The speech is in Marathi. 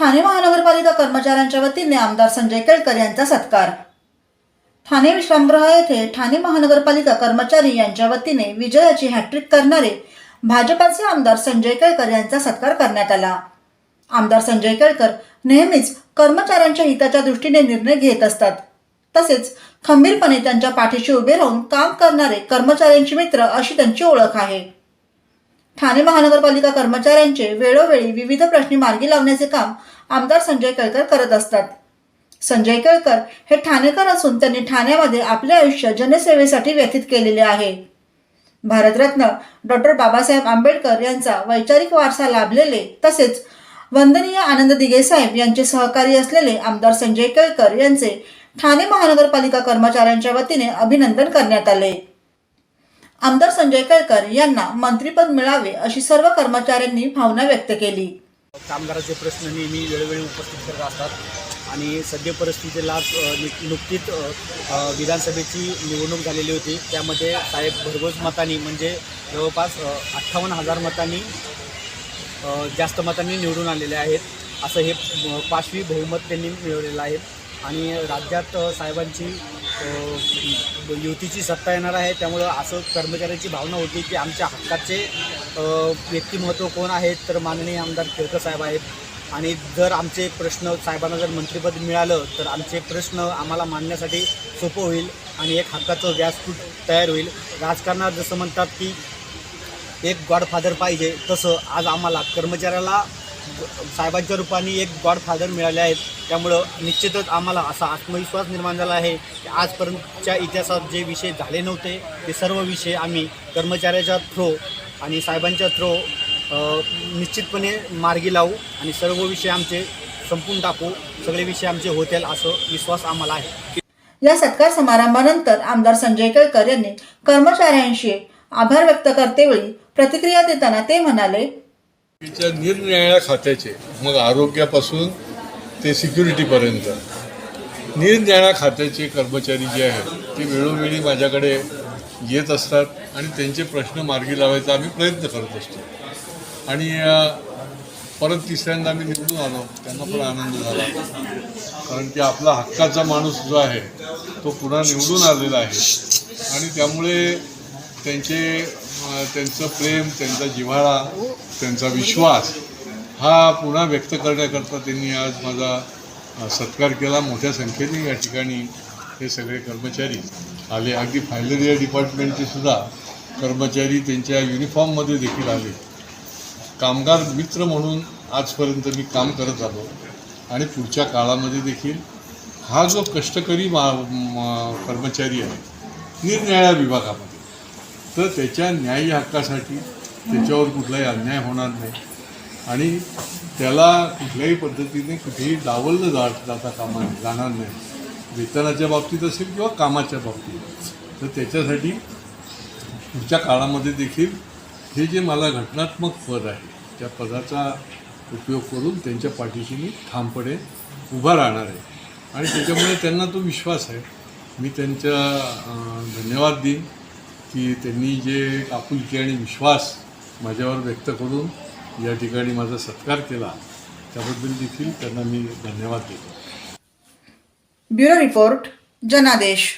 ठाणे महानगरपालिका कर्मचाऱ्यांच्या वतीने आमदार संजय केळकर यांचा सत्कार. ठाणे विश्रामगृह येथे ठाणे महानगरपालिका कर्मचारी यांच्या वतीने विजयाची हॅट्रिक करणारे भाजपाचे आमदार संजय केळकर यांचा सत्कार करण्यात आला. आमदार संजय केळकर नेहमीच कर्मचाऱ्यांच्या हिताच्या दृष्टीने निर्णय घेत असतात. तसेच खंबीरपणे त्यांच्या पाठीशी उभे राहून काम करणारे कर्मचाऱ्यांचे मित्र अशी त्यांची ओळख आहे. ठाणे महानगरपालिका कर्मचाऱ्यांचे वेळोवेळी विविध प्रश्नी मार्गी लावण्याचे काम आमदार संजय केळकर करत असतात. संजय केळकर हे ठाणेकर असून त्यांनी ठाण्यामध्ये आपले आयुष्य जनसेवेसाठी व्यतीत केलेले आहे. भारतरत्न डॉक्टर बाबासाहेब आंबेडकर यांचा वैचारिक वारसा लाभलेले तसेच वंदनीय आनंद दिघे साहेब यांचे सहकारी असलेले आमदार संजय केळकर यांचे ठाणे महानगरपालिका कर्मचाऱ्यांच्या वतीने अभिनंदन करण्यात आले. आमदार संजय केळकर यांना मंत्रीपद मिळावे अशी सर्व कर्मचाऱ्यांनी भावना व्यक्त केली. कामगाराचे प्रश्न नेहमी वेळोवेळी उपस्थित करत असतात आणि सद्य परिस्थितीला नुकतीच विधानसभेची निवडणूक झालेली होती. त्यामध्ये साहेब भरघोस मतांनी म्हणजे जवळपास अठ्ठावन्न हजार मतांनी जास्त मतांनी निवडून आलेले आहेत. असं हे पाचवी बहुमत त्यांनी मिळवलेलं आहे. आणि राज्यात साहेबांची युतीची सत्ता येणार आहे. त्यामुळं असं कर्मचाऱ्यांची भावना होती की आमच्या हक्काचे व्यक्तिमत्व कोण आहेत तर माननीय आमदार केळकर साहेब आहेत. आणि जर आमचे प्रश्न साहेबांना जर मंत्रिपद मिळालं तर आमचे प्रश्न आम्हाला मांडण्यासाठी सोपं होईल आणि एक हक्काचं व्यासपीठ तयार होईल. राजकारणात जसं म्हणतात की एक गॉडफादर पाहिजे तसं आज आम्हाला कर्मचाऱ्याला साहेबांच्या रूपाने एक गॉडफादर मिळाले आहेत. त्यामुळं निश्चितच आम्हाला असा आत्मविश्वास निर्माण झाला आहे की आजपर्यंतच्या इतिहासात जे विषय झाले नव्हते ते सर्व विषय आम्ही कर्मचाऱ्याच्या थ्रो आणि साहेबांच्या थ्रो निश्चितपणे मार्गी लावू आणि सर्व विषय आमचे संपून टाकू सगळे विषय आमचे होतील असं विश्वास आम्हाला आहे. या सत्कार समारंभानंतर आमदार संजय केळकर यांनी कर्मचाऱ्यांशी आभार व्यक्त करतेवेळी प्रतिक्रिया देताना ते म्हणाले निरनिराळ्या खात्याचे मग आरोग्यापासून ते सिक्युरिटीपर्यंत. निरनिराळ्या खात्याचे कर्मचारी जे आहेत ते वेळोवेळी माझ्याकडे येत असतात आणि त्यांचे प्रश्न मार्गी लावायचा आम्ही प्रयत्न करत असतो. आणि परत तिसऱ्यांदा आम्ही निवडून आलो त्यांना पण आनंद झाला. कारण की आपला हक्काचा माणूस जो आहे तो पुन्हा निवडून आलेला आहे. आणि त्यामुळे त्यांचे त्यांचं प्रेम त्यांचा जिव्हाळा त्यांचा विश्वास हा पुन्हा व्यक्त करण्याकरता त्यांनी आज माझा सत्कार केला. मोठ्या संख्येने या ठिकाणी हे सगळे कर्मचारी आले. अगदी फायलेरिया डिपार्टमेंटचे सुद्धा कर्मचारी त्यांच्या युनिफॉर्ममध्ये देखील आले. कामगार मित्र म्हणून आजपर्यंत मी काम करत आलो आणि पुढच्या काळामध्ये देखील हा जो कष्टकरी मा कर्मचारी आहे निरनिळ्या विभागामध्ये. तर त्याच्या न्याय हक्कासाठी त्याच्यावर कुठलाही अन्याय होणार नाही. आणि त्याला कुठल्याही पद्धतीने कुठेही डावललं जात जाता कामा जाणार नाही. वेतनाच्या बाबतीत असेल किंवा कामाच्या बाबतीत. तर त्याच्यासाठी पुढच्या काळामध्ये देखील हे जे मला घटनात्मक पद आहे त्या पदाचा उपयोग करून त्यांच्या पाठीशी मी ठामपणे उभा राहणार आहे. आणि त्याच्यामुळे त्यांना तो विश्वास आहे. मी त्यांच्या धन्यवाद देईन. की त्यांनी जे आपुलकी आणि विश्वास माझ्यावर व्यक्त करून या ठिकाणी माझा सत्कार केला त्याबद्दल देखील त्यांना मी धन्यवाद देतो. ब्युरो रिपोर्ट जनादेश.